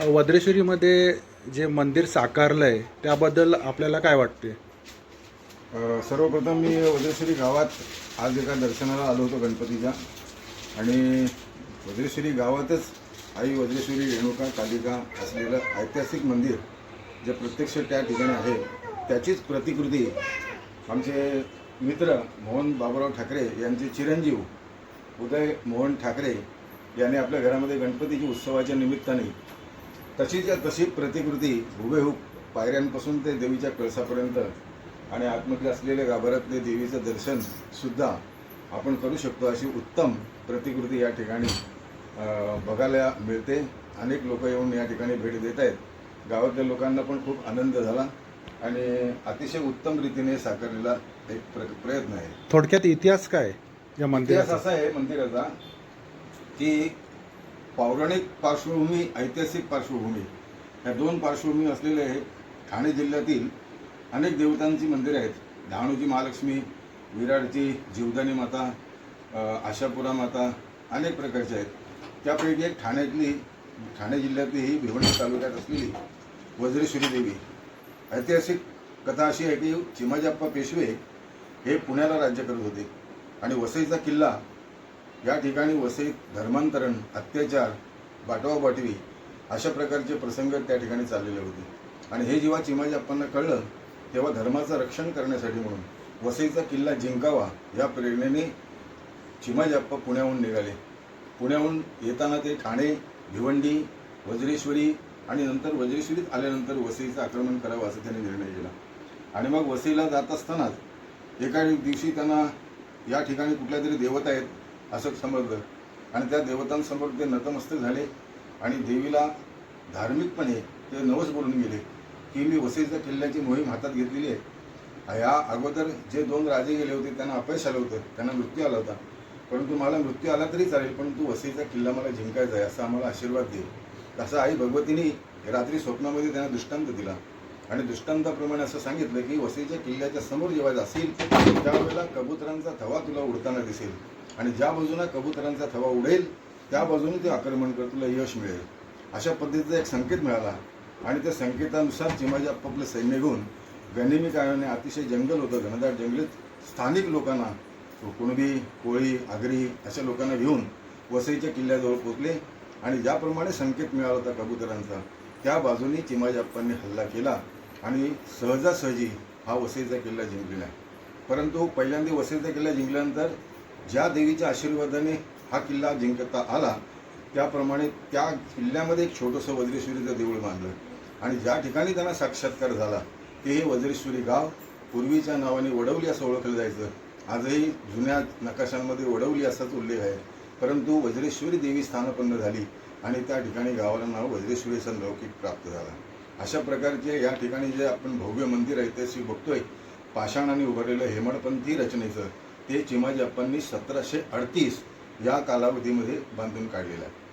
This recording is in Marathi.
वज्रेश्वरीमध्ये जे मंदिर साकारलं आहे त्याबद्दल आपल्याला काय वाटते सर्वप्रथम मी वज्रेश्वरी गावात आज एका दर्शनाला आलो होतो गणपतीच्या. आणि वज्रेश्वरी गावातच आई वज्रेश्वरी रेणुका कालिका असलेलं ऐतिहासिक मंदिर जे प्रत्यक्ष त्या ठिकाणी आहे त्याचीच प्रतिकृती आमचे मित्र मोहन बाबूराव ठाकरे यांचे चिरंजीव उदय मोहन ठाकरे यांनी आपल्या घरामध्ये गणपतीच्या उत्सवाच्या निमित्ताने तशीच्या तशी प्रतिकृती हुबेहूब पायऱ्यांपासून ते देवीच्या कळसापर्यंत आणि आतमध्ये असलेल्या गाभाऱ्यातले देवीचं दर्शन सुद्धा आपण करू शकतो अशी उत्तम प्रतिकृती या ठिकाणी बघायला मिळते. अनेक लोक येऊन या ठिकाणी भेट देत आहेत. गावातल्या लोकांना पण खूप आनंद झाला आणि अतिशय उत्तम रीतीने साकारलेला एक प्र प्रयत्न आहे. थोडक्यात इतिहास काय या इतिहास मंदिराचा असा आहे मंदिराचा की पौराणिक पार्श्वभूमी ऐतिहासिक पार्श्वभूमी या दोन पार्श्वभूमी असलेले ठाणे जिल्ह्यातील अनेक देवतांची मंदिरं आहेत. डहाणूची महालक्ष्मी विराडची जीवदानी माता आशापुरा माता अनेक प्रकारच्या आहेत. त्यापैकी एक ठाण्यातली ठाणे जिल्ह्यातली ही भिवंडी तालुक्यात असलेली वज्रेश्वरी देवी. ऐतिहासिक कथा अशी आहे की चिमाजाप्पा पेशवे हे पुण्याला राज्य करत होते आणि वसईचा किल्ला या ठिकाणी वसईत धर्मांतरण अत्याचार बाटवाबाटवी अशा प्रकारचे प्रसंग त्या ठिकाणी चाललेले होते. आणि हे जेव्हा चिमाजी अप्पांना कळलं तेव्हा धर्माचं रक्षण करण्यासाठी म्हणून वसईचा किल्ला जिंकावा या प्रेरणेने चिमाजी अप्पा पुण्याहून निघाले. पुण्याहून येताना ते ठाणे भिवंडी वज्रेश्वरी आणि नंतर वज्रेश्वरीत आल्यानंतर वसईचं आक्रमण करावं असं त्यांनी निर्णय केला. आणि मग वसईला जात असतानाच एका दिवशी त्यांना या ठिकाणी कुठल्या तरी देवता आहेत असं समजलं. आणि त्या देवतांसमोर ते नतमस्तक झाले आणि देवीला धार्मिकपणे ते नवस बोलून गेले की मी वसईच्या किल्ल्याची मोहीम हातात घेतलेली आहे. या अगोदर जे दोन राजे गेले होते त्यांना अपयश आलं होतं त्यांना मृत्यू आला होता. परंतु मला मृत्यू आला तरी चालेल परंतु वसईचा किल्ला मला जिंकायचा आहे असा आम्हाला आशीर्वाद दे. तसं आई भगवतीने रात्री स्वप्नामध्ये त्यांना दृष्टांत दिला. आणि दृष्टांताप्रमाणे असं सांगितलं की वसईच्या किल्ल्याच्या समोर जेव्हा जाशील त्यावेळेला कबुतरांचा थवा तुला उडताना दिसेल. आणि ज्या बाजूनं कबुतरांचा थवा उडेल त्या बाजूने ते आक्रमण कर तुला यश मिळेल. अशा पद्धतीचा एक संकेत मिळाला. आणि त्या संकेतानुसार चिमाजी आपापलं सैन्य घेऊन गनिमी काळाने अतिशय जंगल होतं घनदाट जंगलीत स्थानिक लोकांना कुणबी कोळी आगरी अशा लोकांना घेऊन वसईच्या किल्ल्याजवळ पोचले आणि ज्याप्रमाणे संकेत मिळाला होता कबुतरांचा त्या बाजूने चिमाजी अप्पांनी हल्ला केला आणि सहजासहजी हा वसईचा किल्ला जिंकलेला आहे. परंतु पहिल्यांदा वसईचा किल्ला जिंकल्यानंतर ज्या देवीच्या आशीर्वादाने हा किल्ला जिंकता आला त्याप्रमाणे त्या किल्ल्यामध्ये एक छोटंसं वज्रेश्वरीचं देऊळ बांधलं. आणि ज्या ठिकाणी त्यांना साक्षात्कार झाला ते हे वज्रेश्वरी गाव पूर्वीच्या नावाने वडवली असं ओळखलं जायचं. आजही जुन्या नकाशांमध्ये वडवली असाच उल्लेख आहे. परंतु वज्रेश्वरी देवी स्थानपन्न झाली आणि त्या ठिकाणी गावाला नाव वज्रेश्वरीचं लौकिक प्राप्त झाला. अशा प्रकारचे या ठिकाणी जे आपण भव्य मंदिर आहे ते बघतोय पाषाणाने उभारलेलं हेमडपंथी रचनेचं ते चिमाजी अप्पांनी सतराशे अडतीस या कालावधीमध्ये बांधून काढलेलं आहे.